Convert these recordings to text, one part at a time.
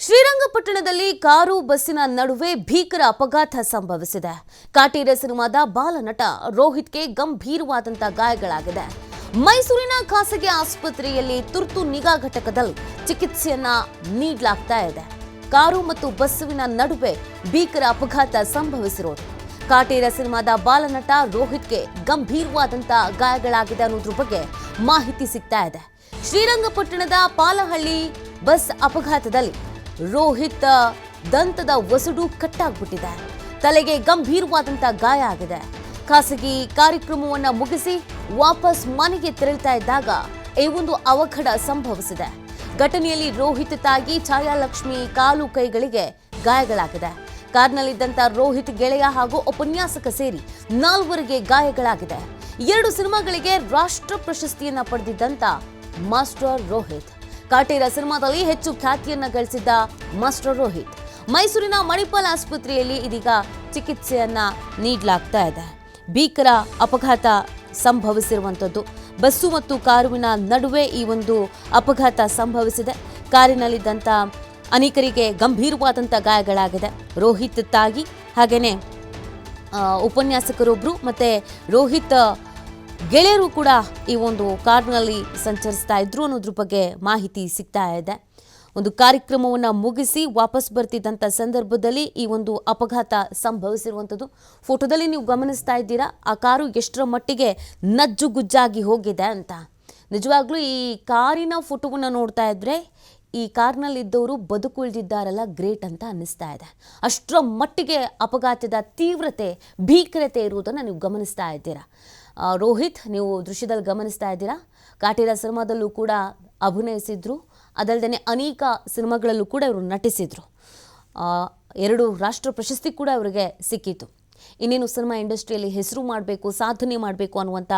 ಶ್ರೀರಂಗಪಟ್ಟಣದಲ್ಲಿ car, ಬಸ್ಸಿನ ನಡುವೆ ಭೀಕರ ಅಪಘಾತ ಸಂಭವಿಸಿದೆ. ಕಾಟೇರ ಸಿನಿಮಾದ ಬಾಲನಟ ರೋಹಿತ್ಗೆ ಗಂಭೀರವಾದಂತಹ ಗಾಯಗಳಾಗಿದೆ. ಮೈಸೂರಿನ ಖಾಸಗಿ ಆಸ್ಪತ್ರೆಯಲ್ಲಿ ತುರ್ತು ನಿಗಾ ಘಟಕದಲ್ಲಿ ಚಿಕಿತ್ಸೆಯನ್ನ ನೀಡಲಾಗ್ತಾ ಇದೆ. ಕಾರು ಮತ್ತು ಬಸ್ಸುವಿನ ನಡುವೆ ಭೀಕರ ಅಪಘಾತ ಸಂಭವಿಸಿರೋದು. ಕಾಟೇರ ಸಿನಿಮಾದ ಬಾಲನಟ ರೋಹಿತ್ಗೆ ಗಂಭೀರವಾದಂಥ ಗಾಯಗಳಾಗಿದೆ ಅನ್ನೋದ್ರ ಬಗ್ಗೆ ಮಾಹಿತಿ ಸಿಗ್ತಾ ಇದೆ. ಶ್ರೀರಂಗಪಟ್ಟಣದ ಪಾಲಹಳ್ಳಿ ಬಸ್ ಅಪಘಾತದಲ್ಲಿ ರೋಹಿತ್ ದಂತದ ವಸುಡು ಕಟ್ಟಾಗ್ಬಿಟ್ಟಿದೆ. ತಲೆಗೆ ಗಂಭೀರವಾದಂಥ ಗಾಯ ಆಗಿದೆ. ಖಾಸಗಿ ಕಾರ್ಯಕ್ರಮವನ್ನು ಮುಗಿಸಿ ವಾಪಸ್ ಮನೆಗೆ ತೆರಳ್ತಾ ಇದ್ದಾಗ ಈ ಒಂದು ಅವಘಡ ಸಂಭವಿಸಿದೆ. ಘಟನೆಯಲ್ಲಿ ರೋಹಿತ್ ತಾಗಿ ಛಾಯಾಲಕ್ಷ್ಮಿ ಕಾಲು ಕೈಗಳಿಗೆ ಗಾಯಗಳಾಗಿದೆ. ಕಾರ್ನಲ್ಲಿದ್ದಂಥ ರೋಹಿತ್ ಗೆಳೆಯ ಹಾಗೂ ಉಪನ್ಯಾಸಕ ಸೇರಿ ನಾಲ್ವರಿಗೆ ಗಾಯಗಳಾಗಿದೆ. ಎರಡು ಸಿನಿಮಾಗಳಿಗೆ ರಾಷ್ಟ್ರ ಪ್ರಶಸ್ತಿಯನ್ನ ಪಡೆದಿದ್ದಂಥ ಮಾಸ್ಟರ್ ರೋಹಿತ್ ಕಾಟೇರ ಸಿನಿಮಾದಲ್ಲಿ ಹೆಚ್ಚು ಖ್ಯಾತಿಯನ್ನ ಗಳಿಸಿದ್ದ ಮಾಸ್ಟರ್ ರೋಹಿತ್ ಮೈಸೂರಿನ ಮಣಿಪಾಲ್ ಆಸ್ಪತ್ರೆಯಲ್ಲಿ ಇದೀಗ ಚಿಕಿತ್ಸೆಯನ್ನ ನೀಡಲಾಗ್ತಾ ಇದೆ. ಭೀಕರ ಅಪಘಾತ ಸಂಭವಿಸಿರುವಂಥದ್ದು. ಬಸ್ಸು ಮತ್ತು ಕಾರುವಿನ ನಡುವೆ ಈ ಒಂದು ಅಪಘಾತ ಸಂಭವಿಸಿದೆ. ಕಾರಿನಲ್ಲಿದ್ದಂಥ ಅನೇಕರಿಗೆ ಗಂಭೀರವಾದಂಥ ಗಾಯಗಳಾಗಿದೆ. ರೋಹಿತ್ ತಾಗಿ ಹಾಗೆಯೇ ಉಪನ್ಯಾಸಕರೊಬ್ಬರು ಮತ್ತು ರೋಹಿತ್ ಗೆಳೆಯರು ಕೂಡ ಈ ಒಂದು ಕಾರ್ನಲ್ಲಿ ಸಂಚರಿಸ್ತಾ ಇದ್ರು ಅನ್ನೋದ್ರ ಬಗ್ಗೆ ಮಾಹಿತಿ ಸಿಗ್ತಾ ಇದೆ. ಒಂದು ಕಾರ್ಯಕ್ರಮವನ್ನು ಮುಗಿಸಿ ವಾಪಸ್ ಬರ್ತಿದ್ದಂಥ ಸಂದರ್ಭದಲ್ಲಿ ಈ ಒಂದು ಅಪಘಾತ ಸಂಭವಿಸಿರುವಂಥದ್ದು ಫೋಟೋದಲ್ಲಿ ನೀವು ಗಮನಿಸ್ತಾ ಇದ್ದೀರಾ, ಆ ಕಾರು ಎಷ್ಟರ ಮಟ್ಟಿಗೆ ನಜ್ಜುಗುಜ್ಜಾಗಿ ಹೋಗಿದೆ ಅಂತ. ನಿಜವಾಗ್ಲೂ ಈ ಕಾರಿನ ಫೋಟೋವನ್ನು ನೋಡ್ತಾ ಇದ್ರೆ ಈ ಕಾರ್ನಲ್ಲಿದ್ದವರು ಬದುಕುಳಿದಿದ್ದಾರಲ್ಲ, ಗ್ರೇಟ್ ಅಂತ ಅನ್ನಿಸ್ತಾ ಇದೆ. ಅಷ್ಟರ ಮಟ್ಟಿಗೆ ಅಪಘಾತದ ತೀವ್ರತೆ, ಭೀಕರತೆ ಇರುವುದನ್ನು ನೀವು ಗಮನಿಸ್ತಾ ಇದ್ದೀರಾ? ರೋಹಿತ್, ನೀವು ದೃಶ್ಯದಲ್ಲಿ ಗಮನಿಸ್ತಾ ಇದ್ದೀರಾ? ಕಾಟೀರ ಸಿನಿಮಾದಲ್ಲೂ ಕೂಡ ಅಭಿನಯಿಸಿದ್ರು. ಅದಲ್ಲದೆ ಅನೇಕ ಸಿನಿಮಾಗಳಲ್ಲೂ ಕೂಡ ಇವರು ನಟಿಸಿದ್ರು. ಎರಡು ರಾಷ್ಟ್ರ ಪ್ರಶಸ್ತಿ ಕೂಡ ಇವರಿಗೆ ಸಿಕ್ಕಿತು ಇನ್ನೇನು ಸಿನಿಮಾ ಇಂಡಸ್ಟ್ರಿಯಲ್ಲಿ ಹೆಸರು ಮಾಡಬೇಕು, ಸಾಧನೆ ಮಾಡಬೇಕು ಅನ್ನುವಂಥ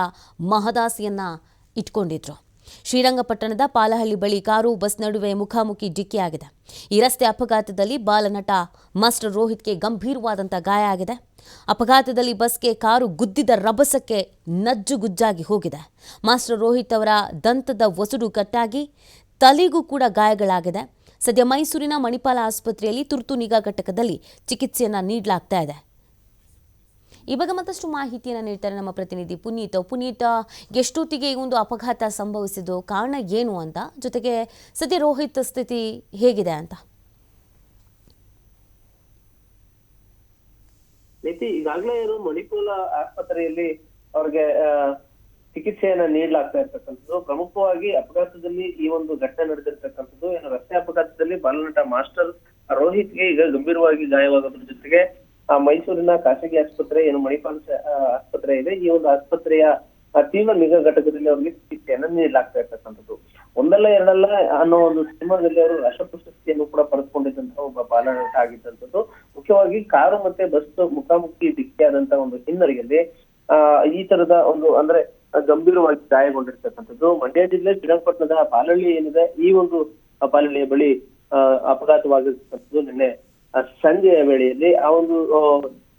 ಮಹದಾಸಿಯನ್ನು ಇಟ್ಕೊಂಡಿದ್ರು. ಶ್ರೀರಂಗಪಟ್ಟಣದ ಪಾಲಹಳ್ಳಿ ಬಳಿ ಕಾರು, ಬಸ್ ನಡುವೆ ಮುಖಾಮುಖಿ ಡಿಕ್ಕಿಯಾಗಿದೆ. ಈ ರಸ್ತೆ ಅಪಘಾತದಲ್ಲಿ ಬಾಲನಟ ಮಾಸ್ಟರ್ ರೋಹಿತ್ಗೆ ಗಂಭೀರವಾದಂಥ ಗಾಯ ಆಗಿದೆ. ಅಪಘಾತದಲ್ಲಿ ಬಸ್ಗೆ ಕಾರು ಗುದ್ದಿದ ರಭಸಕ್ಕೆ ನಜ್ಜುಗುಜ್ಜಾಗಿ ಹೋಗಿದೆ. ಮಾಸ್ಟರ್ ರೋಹಿತ್ ಅವರ ದಂತದ ವಸುಡು ಕಟ್ಟಾಗಿ ತಲೆಗೂ ಕೂಡ ಗಾಯಗಳಾಗಿದೆ. ಸದ್ಯ ಮೈಸೂರಿನ ಮಣಿಪಾಲ ಆಸ್ಪತ್ರೆಯಲ್ಲಿ ತುರ್ತು ನಿಗಾ ಘಟಕದಲ್ಲಿ ಚಿಕಿತ್ಸೆಯನ್ನು ನೀಡಲಾಗ್ತಾ ಇದೆ. ಈ ಬಗ್ಗೆ ಮತ್ತಷ್ಟು ಮಾಹಿತಿಯನ್ನು ನೀಡ್ತಾರೆ ನಮ್ಮ ಪ್ರತಿನಿಧಿ ಪುನೀತ್. ಪುನೀತ್, ಎಷ್ಟೊತ್ತಿಗೆ ಈ ಒಂದು ಅಪಘಾತ ಸಂಭವಿಸಿದ್ದು, ಕಾರಣ ಏನು ಅಂತ? ಜೊತೆಗೆ ಸದ್ಯ ರೋಹಿತ್ ಸ್ಥಿತಿ ಹೇಗಿದೆ ಅಂತ? ನೀತಿ, ಈಗಾಗಲೇ ಇವರು ಮಣಿಪುರ ಆಸ್ಪತ್ರೆಯಲ್ಲಿ ಅವ್ರಿಗೆ ಚಿಕಿತ್ಸೆಯನ್ನ ನೀಡಲಾಗ್ತಾ ಇರ್ತಕ್ಕಂಥದ್ದು. ಪ್ರಮುಖವಾಗಿ ಅಪಘಾತದಲ್ಲಿ ಈ ಒಂದು ಘಟನೆ ನಡೆದಿರ್ತಕ್ಕಂಥದ್ದು. ಏನು ರಸ್ತೆ ಅಪಘಾತದಲ್ಲಿ ಬಾಲನಟ ಮಾಸ್ಟರ್ ರೋಹಿತ್ಗೆ ಈಗ ಗಂಭೀರವಾಗಿ ಗಾಯವಾಗೋದ್ರ ಜೊತೆಗೆ ಮೈಸೂರಿನ ಖಾಸಗಿ ಆಸ್ಪತ್ರೆ, ಏನು ಮಣಿಪಾಲ್ ಆಸ್ಪತ್ರೆ ಇದೆ. ಈ ಒಂದು ಆಸ್ಪತ್ರೆಯ ತೀವ್ರ ನಿಗಾ ಘಟಕದಲ್ಲಿ ಅವರಿಗೆ ಚಿಕಿತ್ಸೆಯನ್ನು ನೀಡಲಾಗ್ತಾ ಇರ್ತಕ್ಕಂಥದ್ದು. ಒಂದಲ್ಲ ಎರಡಲ್ಲ ಅನ್ನೋ ಒಂದು ಸಿನಿಮಾದಲ್ಲಿ ಅವರು ರಾಷ್ಟ್ರ ಪ್ರಶಸ್ತಿಯನ್ನು ಕೂಡ ಪಡೆದುಕೊಂಡಿದ್ದಂತಹ ಒಬ್ಬ ಬಾಲನಟ ಆಗಿದ್ದಂಥದ್ದು. ಮುಖ್ಯವಾಗಿ ಕಾರು ಮತ್ತೆ ಬಸ್ ಮುಖಾಮುಖಿ ಡಿಕ್ಕಿಯಾದಂತಹ ಒಂದು ಹಿನ್ನೆಲೆಯಲ್ಲಿ, ಆ, ಈ ತರದ ಒಂದು ಅಂದ್ರೆ ಗಂಭೀರವಾಗಿ ಗಾಯಗೊಂಡಿರ್ತಕ್ಕಂಥದ್ದು. ಮಂಡ್ಯ ಜಿಲ್ಲೆ ಶ್ರೀರಂಗಪಟ್ಟಣದ ಬಾಲಹಳ್ಳಿ ಏನಿದೆ, ಈ ಒಂದು ಬಾಲಹಳ್ಳಿಯ ಬಳಿ ಅಪಘಾತವಾಗಿರ್ತಕ್ಕಂಥದ್ದು. ನಿನ್ನೆ ಸಂಜೆಯ ವೇಳೆಯಲ್ಲಿ ಆ ಒಂದು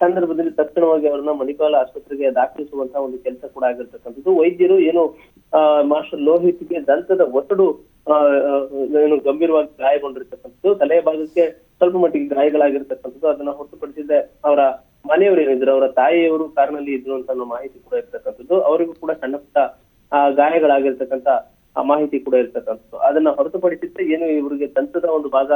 ಸಂದರ್ಭದಲ್ಲಿ ತಕ್ಷಣವಾಗಿ ಅವರನ್ನ ಮಣಿಪಾಲ ಆಸ್ಪತ್ರೆಗೆ ದಾಖಲಿಸುವಂತಹ ಒಂದು ಕೆಲಸ ಕೂಡ ಆಗಿರ್ತಕ್ಕಂಥದ್ದು. ವೈದ್ಯರು ಏನು ಮಾಸ್ಟರ್ ಲೋಹಿತ್ಗೆ ದಂತದ ಒತ್ತಡು ಏನು ಗಂಭೀರವಾಗಿ ಗಾಯಗೊಂಡಿರ್ತಕ್ಕಂಥದ್ದು ತಲೆಯ ಭಾಗಕ್ಕೆ ಸ್ವಲ್ಪ ಮಟ್ಟಿಗೆ ಗಾಯಗಳಾಗಿರ್ತಕ್ಕಂಥದ್ದು ಅದನ್ನ ಹೊರತುಪಡಿಸಿದ ಅವರ ಮನೆಯವರು ಏನಿದ್ರು ಅವರ ತಾಯಿಯವರು ಕಾರಿನಲ್ಲಿ ಇದ್ರು ಅಂತ ಮಾಹಿತಿ ಕೂಡ ಇರ್ತಕ್ಕಂಥದ್ದು. ಅವರಿಗೂ ಕೂಡ ಸಣ್ಣ ಪುಟ್ಟ ಆ, ಗಾಯಗಳಾಗಿರ್ತಕ್ಕಂಥ ಮಾಹಿತಿ ಕೂಡ ಇರ್ತಕ್ಕಂಥದ್ದು. ಅದನ್ನ ಹೊರತುಪಡಿಸಿದ್ರೆ ಏನು ಇವರಿಗೆ ದಂತದ ಒಂದು ಭಾಗ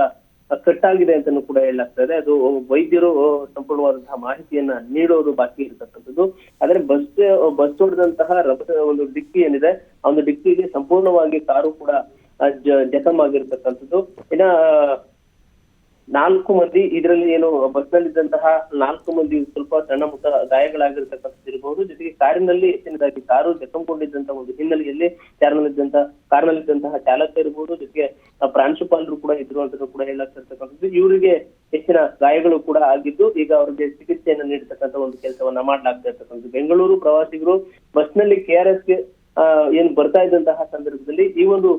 ಆ, ಆಗಿದೆ ಅಂತಾನು ಕೂಡ ಹೇಳಲಾಗ್ತಾ ಇದೆ ಅದು ವೈದ್ಯರು ಸಂಪೂರ್ಣವಾದಂತಹ ಮಾಹಿತಿಯನ್ನ ನೀಡೋದು ಬಾಕಿ ಇರತಕ್ಕಂಥದ್ದು. ಆದ್ರೆ ಬಸ್ ಬಸ್ ಹೊಡೆದಂತಹ ರಭಸ ಒಂದು ಡಿಕ್ಕಿ ಏನಿದೆ ಆ ಒಂದು ಡಿಕ್ಕಿಗೆ ಸಂಪೂರ್ಣವಾಗಿ ಕಾರು ಕೂಡ ಜಖಮ್ ಆಗಿರ್ತಕ್ಕಂಥದ್ದು. ಇನ್ನ ನಾಲ್ಕು ಮಂದಿ ಇದರಲ್ಲಿ ಏನು ಬಸ್ ನಲ್ಲಿದ್ದಂತಹ ನಾಲ್ಕು ಮಂದಿ ಸ್ವಲ್ಪ ಸಣ್ಣ ಮುಟ್ಟ ಗಾಯಗಳಾಗಿರ್ತಕ್ಕಂಥದ್ದು ಇರಬಹುದು ಜೊತೆಗೆ ಕಾರಿನಲ್ಲಿ ಹೆಚ್ಚಿನದಾಗಿ ಕಾರು ಜಖಂಗೊಂಡಿದ್ದಂತಹ ಒಂದು ಹಿನ್ನೆಲೆಯಲ್ಲಿ ಕಾರಿನಲ್ಲಿದ್ದಂತಹ ಕಾರಿನಲ್ಲಿದ್ದಂತಹ ಚಾಲಕ ಇರಬಹುದು ಜೊತೆಗೆ ಪ್ರಾಂಶುಪಾಲರು ಕೂಡ ಇದ್ರು ಅಂತ ಕೂಡ ಹೇಳಾಗ್ತಿರ್ತಕ್ಕಂಥದ್ದು ಇವರಿಗೆ ಹೆಚ್ಚಿನ ಗಾಯಗಳು ಕೂಡ ಆಗಿದ್ದು, ಈಗ ಅವರಿಗೆ ಚಿಕಿತ್ಸೆಯನ್ನು ನೀಡತಕ್ಕಂತ ಒಂದು ಕೆಲಸವನ್ನ ಮಾಡ್ಲಾಗ್ತಾ ಇರ್ತಕ್ಕಂಥದ್ದು. ಬೆಂಗಳೂರು ಪ್ರವಾಸಿಗರು ಬಸ್ನಲ್ಲಿ ಕೆಆರ್ಎಸ್ಗೆ ಏನ್ ಬರ್ತಾ ಇದ್ದಂತಹ ಸಂದರ್ಭದಲ್ಲಿ ಈ ಒಂದು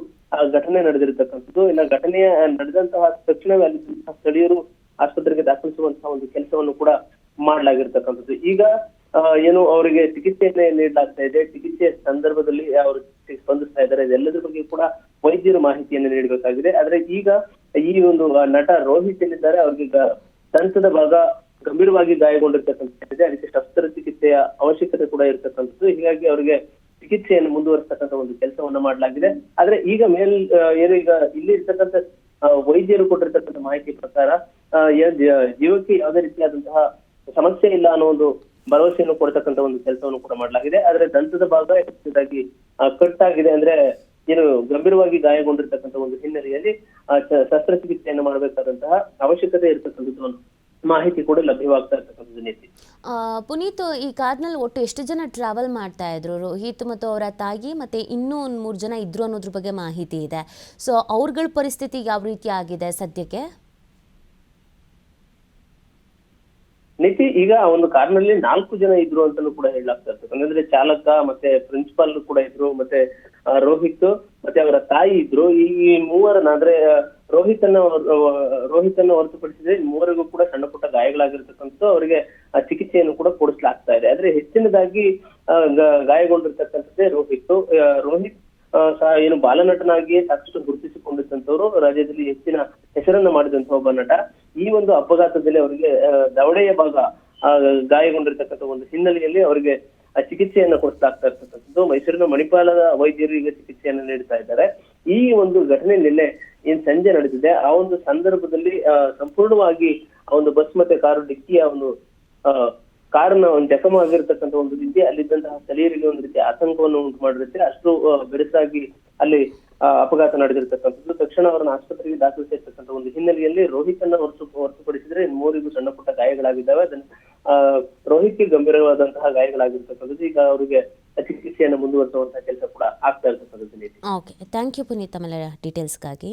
ಘಟನೆ ನಡೆದಿರತಕ್ಕಂಥದ್ದು. ಇಲ್ಲ ಘಟನೆಯ ನಡೆದಂತಹ ತಕ್ಷಣವೇ ಅಲ್ಲಿದ್ದಂತಹ ಸ್ಥಳೀಯರು ಆಸ್ಪತ್ರೆಗೆ ದಾಖಲಿಸುವಂತಹ ಒಂದು ಕೆಲಸವನ್ನು ಕೂಡ ಮಾಡ್ಲಾಗಿರ್ತಕ್ಕಂಥದ್ದು. ಈಗ ಏನು ಅವರಿಗೆ ಚಿಕಿತ್ಸೆಯನ್ನೇ ನೀಡಲಾಗ್ತಾ ಇದೆ. ಚಿಕಿತ್ಸೆಯ ಸಂದರ್ಭದಲ್ಲಿ ಅವರು ಸ್ಪಂದಿಸ್ತಾ ಇದ್ದಾರೆ ಮಾಹಿತಿಯನ್ನು ನೀಡಬೇಕಾಗಿದೆ ಆದ್ರೆ ಈಗ ಈ ಒಂದು ನಟ ರೋಹಿತ್ ಏನಿದ್ದಾರೆ ಅವ್ರಿಗೆ ದಂತದ ಭಾಗ ಗಂಭೀರವಾಗಿ ಗಾಯಗೊಂಡಿರ್ತಕ್ಕಂಥದ್ದಿದೆ. ಅದಕ್ಕೆ ಶಸ್ತ್ರಚಿಕಿತ್ಸೆಯ ಅವಶ್ಯಕತೆ ಕೂಡ ಇರ್ತಕ್ಕಂಥದ್ದು. ಹೀಗಾಗಿ ಅವರಿಗೆ ಚಿಕಿತ್ಸೆಯನ್ನು ಮುಂದುವರಿಸತಕ್ಕಂಥ ಒಂದು ಕೆಲಸವನ್ನ ಮಾಡಲಾಗಿದೆ. ಆದ್ರೆ ಈಗ ಮೇಲ್ ಏನು ಈಗ ಇಲ್ಲಿ ಇರ್ತಕ್ಕಂಥ ವೈದ್ಯರು ಕೊಟ್ಟಿರ್ತಕ್ಕಂಥ ಮಾಹಿತಿ ಪ್ರಕಾರ ಜೀವಕ್ಕೆ ಯಾವುದೇ ರೀತಿಯಾದಂತಹ ಸಮಸ್ಯೆ ಇಲ್ಲ ಅನ್ನೋ ಒಂದು ಭರವಸೆಯನ್ನು ಕೊಡ್ತಕ್ಕಂಥ ಒಂದು ಕೆಲಸವನ್ನು ಕೂಡ ಮಾಡಲಾಗಿದೆ. ಆದ್ರೆ ದಂತದ ಭಾಗ ಹೆಚ್ಚಾಗಿ ಕಟ್ ಆಗಿದೆ ಅಂದ್ರೆ ಏನು ಗಂಭೀರವಾಗಿ ಗಾಯಗೊಂಡಿರ್ತಕ್ಕಂಥ ಒಂದು ಹಿನ್ನೆಲೆಯಲ್ಲಿ ಶಸ್ತ್ರಚಿಕಿತ್ಸೆಯನ್ನು ಮಾಡಬೇಕಾದಂತಹ ಅವಶ್ಯಕತೆ ಇರತಕ್ಕಂಥದ್ದು ಒಂದು ಮಾಹಿತಿ ಕೂಡ ಲಭ್ಯವಾಗ್ತಾ ಇರ್ತಕ್ಕಂಥದ್ದು ನೀತಿ ಪುನೀತ್ ಈ ಕಾರ್ನಲ್ಲಿ ಒಟ್ಟು ಎಷ್ಟು ಜನ ಟ್ರಾವೆಲ್ ಮಾಡ್ತಾ ಇದ್ರು? ರೋಹಿತ್ ಮತ್ತು ಅವರ ತಾಯಿ ಮತ್ತೆ ಇನ್ನೂ ಒಂದು ಮೂರು ಜನ ಇದ್ರು ಅನ್ನೋದ್ರ ಬಗ್ಗೆ ಮಾಹಿತಿ ಇದೆ. ಸೊ ಅವ್ರಗಳ ಪರಿಸ್ಥಿತಿ ಯಾವ ರೀತಿ ಆಗಿದೆ ಸದ್ಯಕ್ಕೆ? ನೀತಿ ಈಗ ಆ ಒಂದು ಕಾರ್ನಲ್ಲಿ ನಾಲ್ಕು ಜನ ಇದ್ರು ಅಂತಲೂ ಕೂಡ ಹೇಳಲಾಗ್ತಾ ಇರ್ತದೆ. ಅಂದ್ರೆ ಚಾಲಕ ಮತ್ತೆ ಪ್ರಿನ್ಸಿಪಾಲ್ ಕೂಡ ಇದ್ರು ಮತ್ತೆ ರೋಹಿತ್ ಮತ್ತೆ ಅವರ ತಾಯಿ ಇದ್ರು. ಈ ಮೂವರನ್ನ ಅಂದ್ರೆ ರೋಹಿತ್ ಅನ್ನ ರೋಹಿತ್ ಅನ್ನ ಹೊರತುಪಡಿಸಿದ್ರೆ ಮೂವರಿಗೂ ಕೂಡ ಸಣ್ಣ ಪುಟ್ಟ ಗಾಯಗಳಾಗಿರ್ತಕ್ಕಂಥದ್ದು ಅವರಿಗೆ ಚಿಕಿತ್ಸೆಯನ್ನು ಕೂಡ ಕೊಡಿಸ್ಲಾಗ್ತಾ ಇದೆ. ಆದ್ರೆ ಹೆಚ್ಚಿನದಾಗಿ ಗಾಯಗೊಂಡಿರ್ತಕ್ಕಂಥದ್ದೇ ರೋಹಿತ್. ರೋಹಿತ್ ಏನು ಬಾಲನಟನಾಗಿಯೇ ಸಾಕಷ್ಟು ಗುರುತಿಸಿಕೊಂಡಿದ್ದಂಥವ್ರು, ರಾಜ್ಯದಲ್ಲಿ ಹೆಚ್ಚಿನ ಹೆಸರನ್ನ ಮಾಡಿದಂತಹ ಒಬ್ಬ ನಟ. ಈ ಒಂದು ಅಪಘಾತದಲ್ಲಿ ಅವರಿಗೆ ದವಡೆಯ ಭಾಗ ಗಾಯಗೊಂಡಿರ್ತಕ್ಕಂಥ ಒಂದು ಹಿನ್ನೆಲೆಯಲ್ಲಿ ಅವರಿಗೆ ಚಿಕಿತ್ಸೆಯನ್ನ ಕೊಡಿಸಲಾಗ್ತಾ ಮೈಸೂರಿನ ಮಣಿಪಾಲದ ವೈದ್ಯರು ಈಗ ಚಿಕಿತ್ಸೆಯನ್ನು ನೀಡ್ತಾ ಇದ್ದಾರೆ. ಈ ಒಂದು ಘಟನೆ ನಿನ್ನೆ ಏನ್ ಸಂಜೆ ನಡೆದಿದೆ. ಆ ಒಂದು ಸಂದರ್ಭದಲ್ಲಿ ಸಂಪೂರ್ಣವಾಗಿ ಆ ಒಂದು ಬಸ್ ಮತ್ತೆ ಕಾರು ಡಿಕ್ಕಿಯ ಒಂದು ಕಾರನ್ನ ಒಂದು ಜಖಮ ಆಗಿರ್ತಕ್ಕಂಥ ಒಂದು ರೀತಿ, ಅಲ್ಲಿದ್ದಂತಹ ಸ್ಥಳೀಯರಿಗೆ ಒಂದು ರೀತಿ ಆತಂಕವನ್ನು ಉಂಟು ಮಾಡಿರುತ್ತೆ ಅಷ್ಟು ಬೆರಸಾಗಿ ಅಲ್ಲಿ ಅಪಘಾತ ನಡೆದಿರ್ತಕ್ಕಂಥದ್ದು. ತಕ್ಷಣ ಅವರನ್ನ ಆಸ್ಪತ್ರೆಗೆ ದಾಖಲಿಸಿರ್ತಕ್ಕಂಥ ಒಂದು ಹಿನ್ನೆಲೆಯಲ್ಲಿ ರೋಹಿತ್ ಅನ್ನ ಹೊರತು, ಹೊರತುಪಡಿಸಿದ್ರೆ ಮೂರಿಗೂ ಸಣ್ಣ ಪುಟ್ಟ ಗಾಯಗಳಾಗಿದ್ದಾವೆ. ಅದನ್ನ ರೋಹಿತ್ಗೆ ಗಂಭೀರವಾದಂತಹ ಗಾಯಗಳಾಗಿರ್ತಕ್ಕಂಥದ್ದು. ಈಗ ಅವರಿಗೆ ಚಿಕಿತ್ಸೆಯನ್ನು ಮುಂದುವರಿಸುವಂತಹ ಕೆಲಸ ಕೂಡ ಆಗ್ತಾ ಇರುತ್ತೆ ಇರ್ತಕ್ಕಂಥದ್ದು ಓಕೆ ಥ್ಯಾಂಕ್ ಯು ಪುನೀತ್ ತಮ್ಮೆಲ್ಲ ಡೀಟೇಲ್ಸ್ಗಾಗಿ